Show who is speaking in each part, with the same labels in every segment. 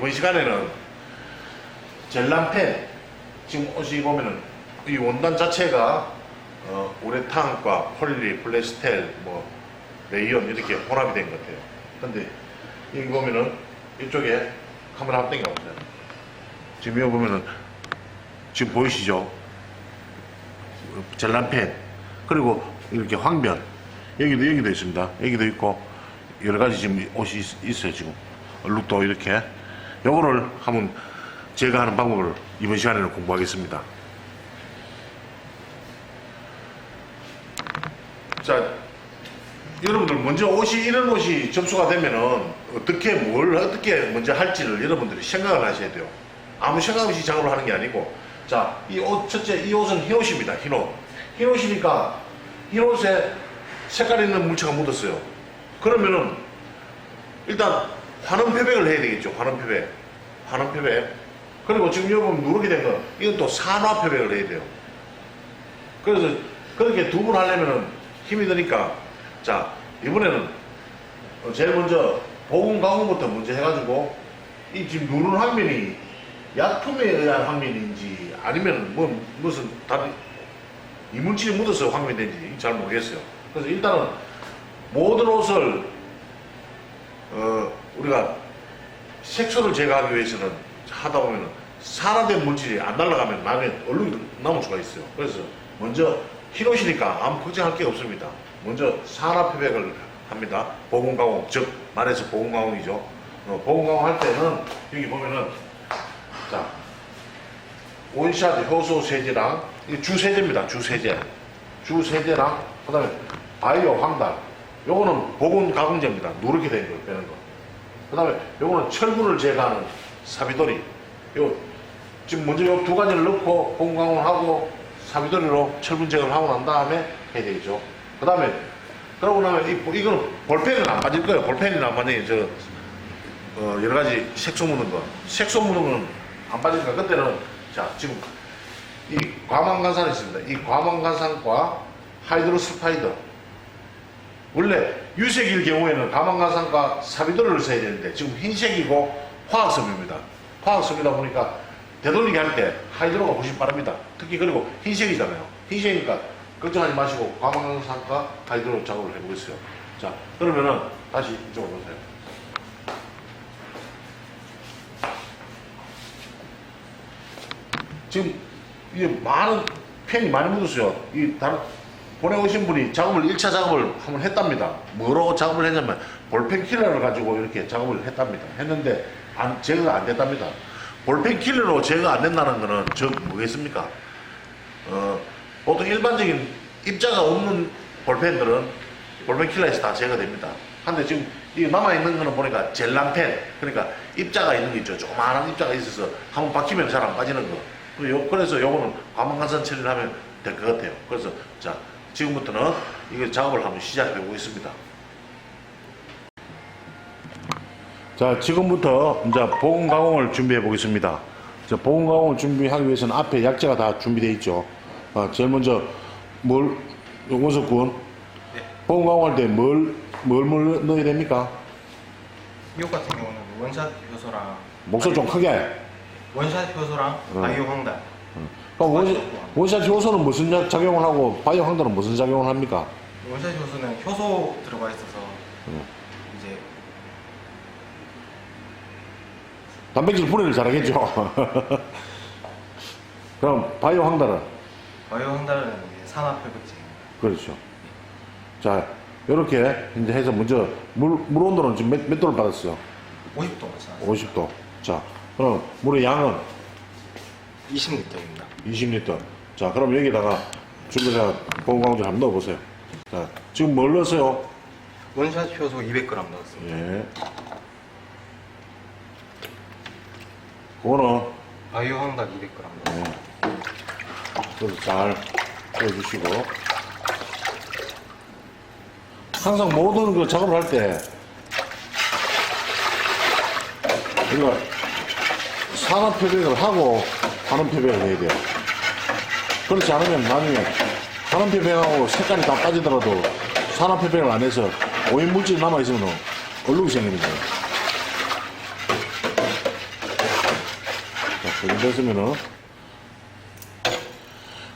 Speaker 1: 이번 시간에는 젤란펜 지금 옷이 보면은 이 원단 자체가 어, 우레탄과 폴리, 플레스텔, 뭐 레이온 이렇게 혼합이 된 것 같아요. 근데 여기 보면은 이쪽에 카메라 한번 당겨보세요. 지금 여기 보면은 지금 보이시죠? 젤란펜 그리고 이렇게 황변 여기도 여기도 있습니다. 여기도 있고 여러 가지 지금 옷이 있, 있어요 지금 룩도 이렇게 요거를 한번 제가 하는 방법을 이번 시간에는 공부하겠습니다. 자 여러분들 먼저 옷이 이런 옷이 접수가 되면은 어떻게 뭘 어떻게 먼저 할지를 여러분들이 생각을 하셔야 돼요. 아무 생각 없이 작업을 하는 게 아니고 자 이 옷 첫째 이 옷은 흰 옷입니다. 흰 옷. 흰 옷이니까 흰 옷에 색깔 있는 물체가 묻었어요. 그러면은 일단 환원 표백을 해야 되겠죠. 환원 표백. 표백. 그리고 지금 보면 누르게 된 거, 이건 또 표백을 해야 돼요. 그래서 그렇게 두번 하려면은 힘이 드니까, 자, 이번에는 어, 제일 먼저 보건 가공부터 먼저 해가지고, 이 지금 누른 황면이 약품에 의한 황면인지 아니면 뭐 무슨 다른 이물질이 묻어서 황면이 된지 잘 모르겠어요. 그래서 일단은 모든 옷을 어, 우리가 색소를 제거하기 위해서는 하다 보면 산화된 물질이 안 날아가면 나중에 얼룩이 남을 수가 있어요. 그래서 먼저 흰 옷이니까 아무 걱정할 게 없습니다. 먼저 산화 표백을 합니다. 보건 가공, 즉 말해서 보건 가공이죠. 어, 보건 가공 할 때는 여기 보면은 자 원샷 효소 세제랑 이게 주세제입니다. 주 세제, 주 세제랑 그다음에 바이오 황달. 요거는 보건 가공제입니다. 누렇게 된 거, 빼는 거. 그 다음에 요거는 철분을 제거하는 사비돌이. 요, 지금 먼저 요 두 가지를 넣고 보건강을 하고 사비돌이로 철분 제거를 하고 난 다음에 해야 되겠죠. 그 다음에, 그러고 나면 이, 이거는 볼펜은 안 빠질 거예요. 볼펜이 안 빠져요. 저, 어, 여러 가지 색소 묻은 거. 색소 묻은 거는 안 빠지니까 그때는 자, 지금 이 과망간산이 있습니다. 이 과망간산과 하이드로스파이더 원래 유색일 경우에는 가망가산과 사비도를 써야 되는데 지금 흰색이고 화학섬유입니다. 화학섬유다 보니까 되돌리기 할 때 하이드로가 훨씬 빠릅니다. 특히 그리고 흰색이잖아요. 흰색이니까 걱정하지 마시고 과망가산과 하이드로 작업을 해보겠어요. 자 그러면은 다시 이쪽으로 오세요. 지금 이게 많은 펜이 많이 묻었어요. 이 다른 보내오신 분이 작업을 1차 작업을 한번 했답니다. 뭐로 작업을 했냐면 볼펜 킬러를 가지고 이렇게 작업을 했답니다. 했는데 안, 제거가 안 됐답니다. 볼펜 킬러로 제거가 안 된다는 거는 저 뭐겠습니까? 어, 보통 일반적인 입자가 없는 볼펜들은 볼펜 킬러에서 다 제거됩니다. 근데 지금 이 남아있는 거는 보니까 젤란펜, 그러니까 입자가 있는 게 있죠. 조그마한 입자가 있어서 한번 박히면 잘 안 빠지는 거. 요- 그래서 요거는 과망간산 처리를 하면 될 것 같아요. 그래서 자, 지금부터는 이거 작업을 한번 시작해 보겠습니다. 자, 지금부터 이제 보건 가공을 준비해 보겠습니다. 자, 보건 가공을 준비하기 위해서는 앞에 약재가 다 준비되어 있죠. 아, 제일 먼저 뭘 용원석 군 보건 가공할 때뭘뭘 뭘 넣어야 됩니까?
Speaker 2: 이것 같은 경우는 원샷 효소랑
Speaker 1: 목소리 좀 크게. 해.
Speaker 2: 원샷 효소랑
Speaker 1: 어.
Speaker 2: 바이오 황달
Speaker 1: 그럼 원, 원샷 효소는 무슨 약- 작용을 하고 바이오 황달은 무슨 작용을 합니까?
Speaker 2: 원샷 효소는 효소 들어가 있어서
Speaker 1: 음.
Speaker 2: 이제
Speaker 1: 단백질 분해를 잘하겠죠. 그럼 바이오 황달은
Speaker 2: 바이오 황달은 이제 산화 표백제입니다.
Speaker 1: 그렇죠. 자, 이렇게 이제 해서 먼저 물, 물 온도는 지금 몇, 몇 도를 받았어요?
Speaker 2: 50도 맞춰놨어요.
Speaker 1: 50도. 자, 그럼 물의 양은
Speaker 2: 20리터입니다.
Speaker 1: 20리터. 자, 그럼 여기다가 준비자 보온광제 한번 넣어보세요. 자, 지금 뭘 넣었어요?
Speaker 2: 원샷 효소 200g 넣었습니다.
Speaker 1: 예. 그거는
Speaker 2: 바이오 황달 200g 넣었습니다.
Speaker 1: 그래서 잘 해주시고 항상 모든 그 작업을 할 때 우리가 산업 표백을 하고 환원 표백을 해야 돼요. 그렇지 않으면 나중에 산업 표백하고 색깔이 다 빠지더라도 산업 표백을 안 해서 오염 물질이 남아 있으면 얼룩이 생기는 거예요. 이 정도 됐으면은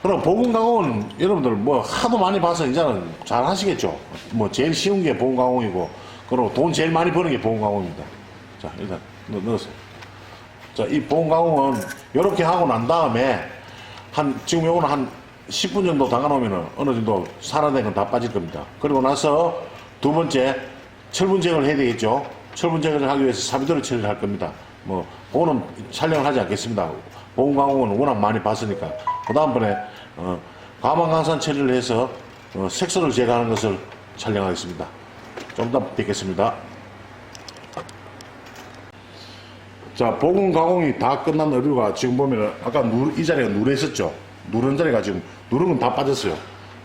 Speaker 1: 그럼 보금 가공은 여러분들 뭐 하도 많이 봐서 이제는 잘 하시겠죠. 뭐 제일 쉬운 게 보금 가공이고, 그리고 돈 제일 많이 버는 게 보금 가공입니다. 자, 일단 넣, 넣었어요. 자, 이 보금 가공은 이렇게 하고 난 다음에 한, 지금 요거는 한 10분 정도 담가놓으면 어느 정도 산화된 건 다 빠질 겁니다. 그리고 나서 두 번째 철분쟁을 해야 되겠죠. 철분쟁을 하기 위해서 사비도를 처리를 할 겁니다. 뭐, 그거는 촬영을 하지 않겠습니다. 보험 가공은 워낙 많이 봤으니까. 그 다음번에, 어, 가망강산 처리를 해서, 어, 색소를 제거하는 것을 촬영하겠습니다. 좀 이따 뵙겠습니다. 자, 보금 가공이 다 끝난 어류가 지금 보면은 아까 누, 이 자리가 누래 있었죠? 누른 자리가 지금 누른 건 다 빠졌어요.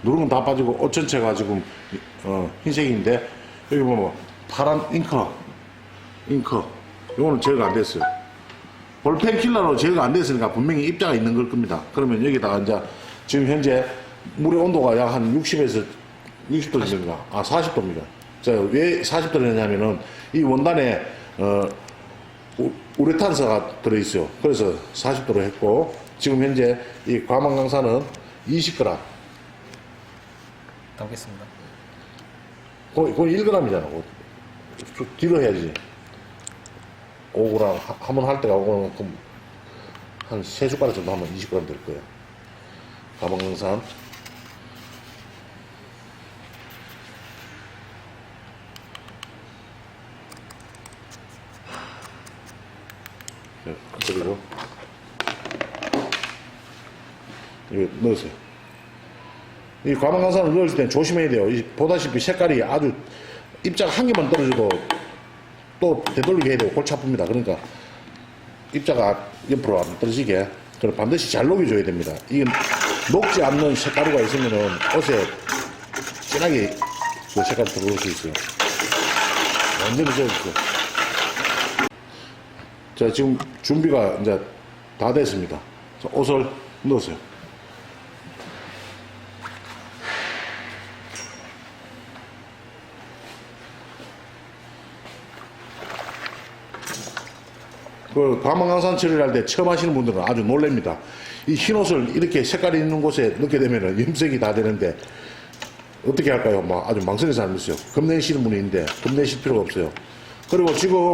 Speaker 1: 누른 건 다 빠지고 옷 전체가 지금 어, 흰색인데 여기 보면 파란 잉크, 잉크. 요거는 제거가 안 됐어요. 볼펜 킬러로 제거가 안 됐으니까 분명히 입자가 있는 걸 겁니다. 그러면 여기다가 이제 지금 현재 물의 온도가 약 한 60에서 60도 정도입니다. 아, 40도입니다. 자, 왜 40도냐면은 이 원단에 어, 우- 우레탄사가 들어있어요. 그래서 40도로 했고, 지금 현재 이 과망강산은 20g,
Speaker 2: 담겠습니다.
Speaker 1: 거의, 거의 1g이잖아. 뒤로 해야지. 5g, 한 번 할 때가 5g, 한 3숟가락 정도 하면 20g 될 거예요. 과망강산. 네, 그리고 이거 넣으세요. 이 과망강산을 넣을 때 조심해야 돼요. 이 보다시피 색깔이 아주 입자가 한 개만 떨어져도 또 되돌리게 해야 되고 골치 아픕니다. 그러니까 입자가 옆으로 안 떨어지게 그래 반드시 잘 녹여줘야 됩니다. 이게 녹지 않는 색가루가 있으면은 옷에 진하게 그 색깔이 들어올 수 있어요. 완전히 젖었어. 자, 지금 준비가 이제 다 됐습니다. 자, 옷을 넣으세요. 그 가망강산 처리를 할 때 처음 하시는 분들은 아주 놀랍니다. 이 흰 옷을 이렇게 색깔이 있는 곳에 넣게 되면은 염색이 다 되는데 어떻게 할까요? 막 아주 망설여서 안 됐어요. 겁내시는 분이 있는데 겁내실 필요가 없어요. 그리고 지금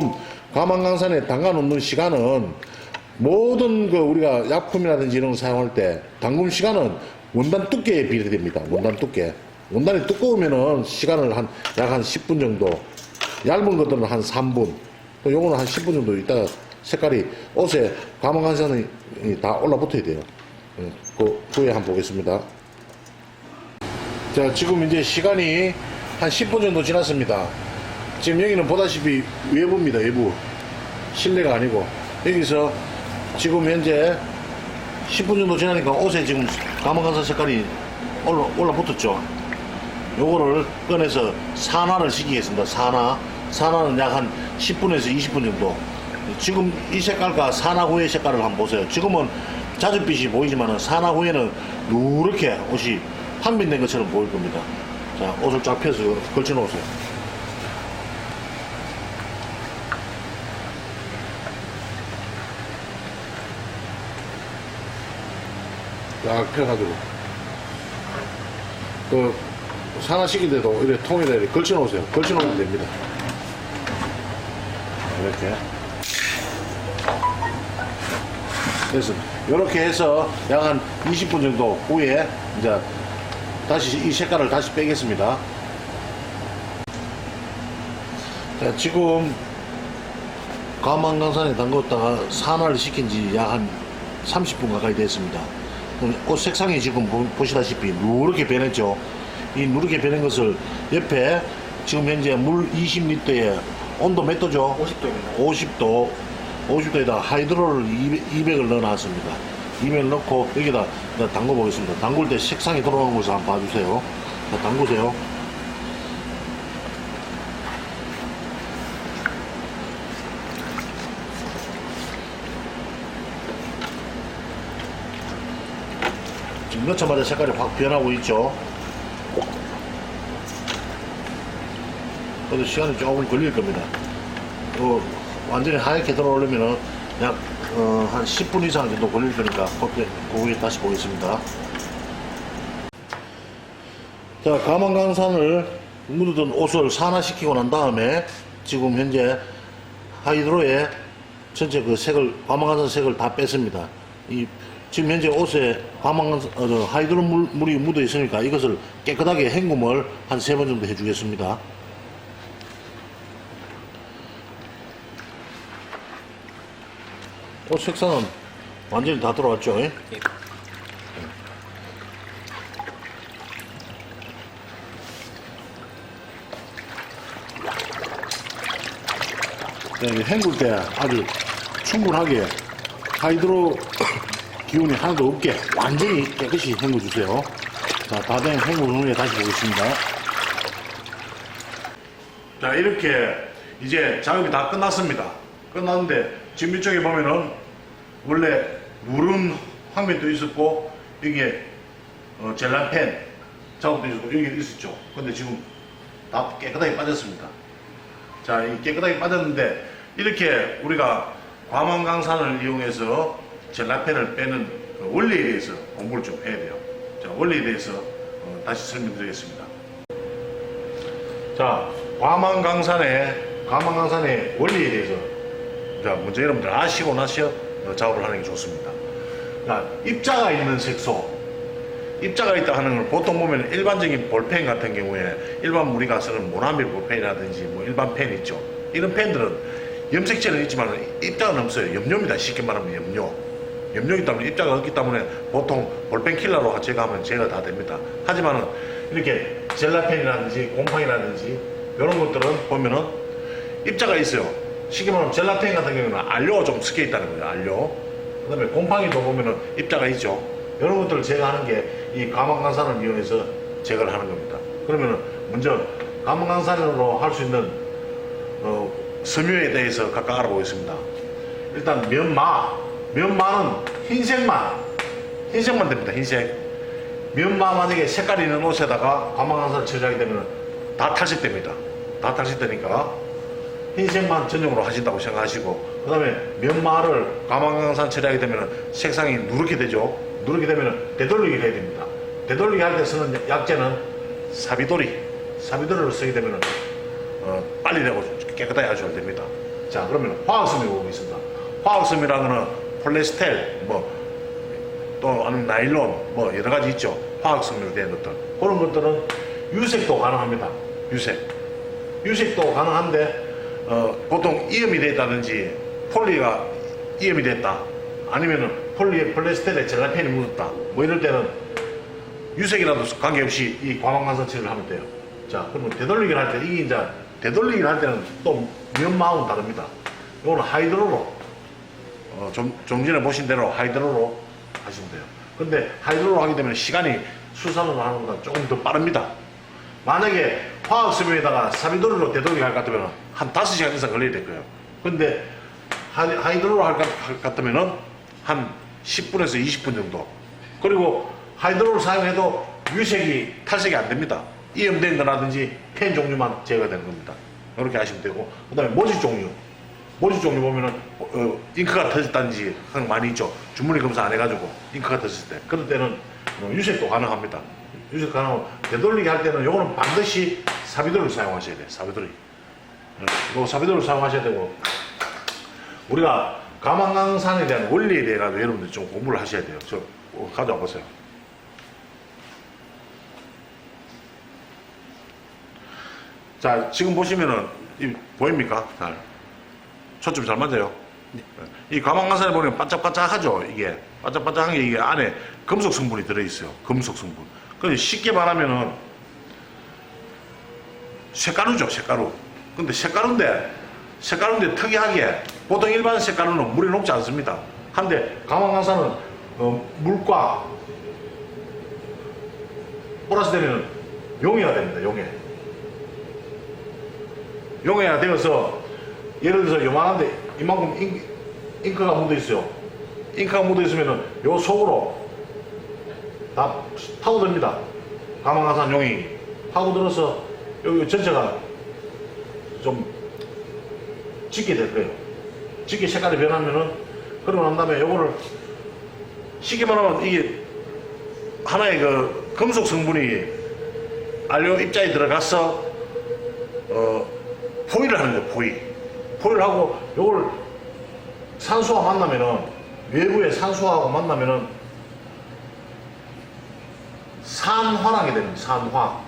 Speaker 1: 가망강산에 담가 놓는 시간은 모든 그 우리가 약품이라든지 이런 거 사용할 때 담금 시간은 원단 두께에 비례됩니다. 원단 두께. 원단이 두꺼우면은 시간을 한 약한 10분 정도, 얇은 것들은 한 3분, 또 요거는 한 10분 정도 있다가 색깔이 옷에 가망강산이 다 올라붙어야 돼요. 예, 그, 그 후에 한번 보겠습니다. 자, 지금 이제 시간이 한 10분 정도 지났습니다. 지금 여기는 보다시피 외부입니다, 외부. 실내가 아니고. 여기서 지금 현재 10분 정도 지나니까 옷에 지금 가망간사 색깔이 올라, 올라붙었죠. 요거를 꺼내서 산화를 시키겠습니다. 산화. 산화는 약 한 10분에서 20분 정도. 지금 이 색깔과 산화 후의 색깔을 한번 보세요. 지금은 자줏빛이 보이지만 산화 후에는 누렇게 옷이 환민된 것처럼 보일 겁니다. 자, 옷을 쫙 펴서 걸쳐 놓으세요. 쫙 펴가지고. 그, 산화시킬 때도 이렇게 통에다 이렇게 걸쳐 놓으세요. 걸쳐 놓으면 됩니다. 이렇게. 됐습니다. 이렇게 해서 약 한 20분 정도 후에 이제 다시 이 색깔을 다시 빼겠습니다. 자, 지금 가만강산에 담궜다가 산화를 시킨 지 약 한 30분 가까이 됐습니다. 그럼 옷 색상이 지금 보- 보시다시피 누렇게 변했죠. 이 누렇게 변한 것을 옆에 지금 현재 물 20리터에 온도 몇 도죠?
Speaker 2: 50도입니다.
Speaker 1: 50도, 50도에다 하이드로를 200, 을 넣어놨습니다. 200을 넣고 여기다 이제 담궈 보겠습니다. 담글 때 색상이 돌아오는 것을 한번 봐주세요. 자, 담그세요. 넣자마자 색깔이 확 변하고 있죠. 그래도 시간이 조금 걸릴 겁니다. 그 완전히 하얗게 들어오려면은 약, 어, 한 10분 이상 정도 걸릴 거니까 그때, 그후에 다시 보겠습니다. 자, 가망강산을 묻어둔 옷을 산화시키고 난 다음에 지금 현재 하이드로에 전체 그 색을, 가망강산 색을 다 뺐습니다. 이, 지금 현재 옷에 가망강산, 어, 저 하이드로 물, 물이 묻어 있으니까 이것을 깨끗하게 헹굼을 한 세 번 정도 해주겠습니다. 옷 색상은 완전히 다 들어왔죠? 예?
Speaker 2: 예.
Speaker 1: 자, 이게 헹굴 때 아주 충분하게 하이드로 기운이 하나도 없게 완전히 깨끗이 헹궈 주세요. 자, 다된 헹군 후에 다시 보겠습니다. 자, 이렇게 이제 작업이 다 끝났습니다. 끝났는데 지금 이쪽에 보면은 원래 누른 화면도 있었고 이게 어, 젤라펜 작업도 있었고 여기 있었죠. 근데 지금 다 깨끗하게 빠졌습니다. 자, 이 깨끗하게 빠졌는데 이렇게 우리가 과망강산을 이용해서 젤라펜을 빼는 그 원리에 대해서 공부를 좀 해야 돼요. 자, 원리에 대해서 어, 다시 설명드리겠습니다. 자, 과망강산의 과망강산의 원리에 대해서 자, 먼저 여러분들 아시고 나서 어, 작업을 하는 게 좋습니다. 자, 입자가 있는 색소 입자가 있다 하는 걸 보통 보면 일반적인 볼펜 같은 경우에 일반 우리가 쓰는 모나밀 볼펜이라든지 뭐 일반 펜 있죠. 이런 펜들은 염색체는 있지만 입자는 없어요. 염료입니다. 쉽게 말하면 염료. 염료 있다면 입자가 없기 때문에 보통 볼펜 킬러로 제거하면 제거 다 됩니다. 하지만은 이렇게 젤라펜이라든지 곰팡이라든지 이런 것들은 보면은 입자가 있어요. 쉽게 말하면 젤라펜 같은 경우는 알료가 좀 섞여 있다는 거예요. 알료. 그 다음에 곰팡이도 보면은 입자가 있죠. 이런 것들을 제거하는 게 이 가망강산을 이용해서 제거를 하는 겁니다. 그러면은 먼저 가망강산으로 할 수 있는 어, 섬유에 대해서 각각 알아보겠습니다. 일단 면마, 면마는 흰색만, 흰색만 됩니다. 흰색. 면마 만약에 색깔 있는 옷에다가 가망강산을 처리하게 되면 다 탈색됩니다. 다 탈색되니까 흰색만 전용으로 하신다고 생각하시고 그 다음에 면마를 가망강산 처리하게 되면 색상이 누렇게 되죠. 누렇게 되면 되돌리기를 해야 됩니다. 되돌리기 할 때 쓰는 약재는 사비돌이 사비돌이를 쓰게 되면 어, 빨리 되고 깨끗하게 잘 됩니다. 자 그러면 화학섬유 보겠습니다. 화학섬유라는 거는 폴리스텔 뭐 또 아니면 나일론 뭐 여러 가지 있죠. 화학섬유로 된 것들. 그런 것들은 유색도 가능합니다. 유색. 유색도 가능한데 어, 보통 이염이 됐다든지 폴리가 이염이 됐다. 아니면은 폴리에 폴리에스테르에 젤라펜이 묻었다. 뭐 이럴 때는 유색이라도 관계없이 이 과망간선 처리를 하면 돼요. 자 그러면 되돌리기를 할 때 이게 이제 되돌리기를 할 때는 또 면마하고는 다릅니다. 이거는 하이드로로 어, 좀, 좀 전에 보신 대로 하이드로로 하시면 돼요. 근데 하이드로로 하게 되면 시간이 수산으로 하는 것보다 조금 더 빠릅니다. 만약에 화학섬유에다가 사비돌이로 되돌리기 할 것 같으면 한 5시간 이상 걸려야 될 거예요. 근데 하이- 하이드로로 같으면 한 10분에서 20분 정도. 그리고 하이드로를 사용해도 유색이 탈색이 안 됩니다. 이염된 거라든지 펜 종류만 제거되는 겁니다. 이렇게 하시면 되고 그 다음에 모지 종류 모지 종류 보면은 어, 잉크가 터졌다든지 항상 많이 있죠. 주머니 검사 안 해가지고 잉크가 터졌을 때 그럴 때는 어, 유색도 가능합니다. 유색 가능하고 되돌리기 할 때는 요거는 반드시 사비돌을 사용하셔야 돼요. 사비돌이. 요 사비돌을 사용하셔야 되고 우리가 가망강산에 대한 원리에 대해 가지고 여러분들 좀 공부를 하셔야 돼요. 저 어, 가져와 보세요. 자 지금 보시면은 이 보입니까? 잘 초점 잘 맞아요. 이 가망강산에 보면 반짝반짝하죠. 이게 반짝반짝한 게 이게 안에 금속 성분이 들어 있어요. 금속 성분. 근데 쉽게 말하면은 색가루죠. 색가루. 근데 색가루인데 색가루인데 특이하게 보통 일반 색가루는 물이 녹지 않습니다. 한데 가망강산은 어, 물과 플러스 되면 용해가 됩니다. 용해. 용해가 되어서 예를 들어서 요만한데 이만큼 잉, 잉크가 묻어 있어요. 잉크가 묻어 있으면은 요 속으로 다 파고듭니다. 가망가산 용이 파고들어서 여기 전체가 좀 짙게 될 거예요. 짙게 색깔이 변하면은 그러고 난 다음에 요거를 쉽게 말하면 이게 하나의 그 금속 성분이 안료 입자에 들어가서 어 포위를 하는 거예요 포위 포위를 하고 요걸 산소와 만나면은 외부의 산소하고 만나면은 산화라게 됩니다 산화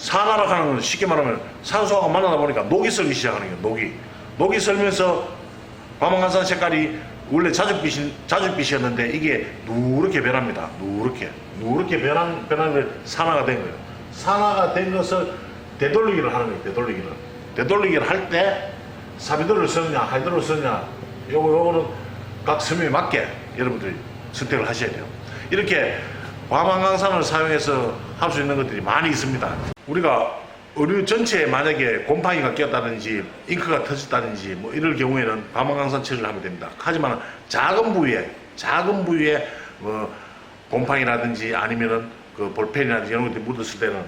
Speaker 1: 산화라고 하는 건 쉽게 말하면 산소하고 만나다 보니까 녹이 슬기 시작하는 거예요 녹이 녹이 슬면서 과망한산 색깔이 원래 자줏빛이, 자줏빛이었는데 이게 누렇게 변합니다. 누렇게. 누렇게 변한, 변한 걸 산화가 된 거예요. 산화가 된 것을 되돌리기를 하는 거예요. 되돌리기를. 되돌리기를 할 때 사비돌을 쓰느냐, 하이드로를 쓰느냐, 요거, 요거는 각 섬유에 맞게 여러분들이 선택을 하셔야 돼요. 이렇게 과망강산을 사용해서 할 수 있는 것들이 많이 있습니다. 우리가 의류 전체에 만약에 곰팡이가 꼈다든지 잉크가 터졌다든지 뭐 이럴 경우에는 과망강산 처리를 하면 됩니다. 하지만 작은 부위에 작은 부위에 뭐 곰팡이라든지 아니면은 그 볼펜이라든지 이런 것들이 묻었을 때는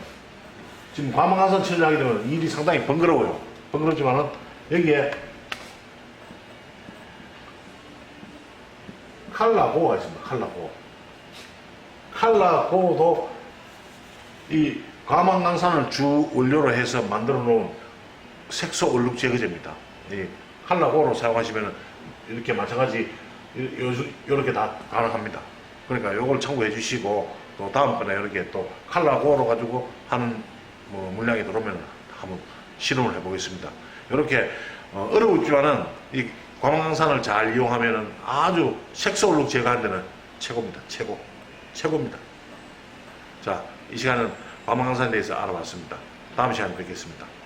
Speaker 1: 지금 과망강산 처리를 하게 되면 일이 상당히 번거로워요. 번거롭지만은 여기에 칼라고가 있습니다. 칼라고. 칼라고도 이 과망강산을 주 원료로 해서 만들어 놓은 색소 얼룩 제거제입니다. 이 칼라고로 사용하시면 이렇게 마찬가지 이렇게 다 가능합니다. 그러니까 요걸 참고해 주시고 또 다음번에 이렇게 또 칼라고로 가지고 하는 뭐 물량이 들어오면 한번 실험을 해보겠습니다. 이렇게 어, 어려웠지만은 이 과망강산을 잘 이용하면은 아주 색소 얼룩 제거하는 데는 최고입니다. 최고. 최고입니다. 자, 이 과망강산에 대해서 알아봤습니다. 다음 시간에 뵙겠습니다.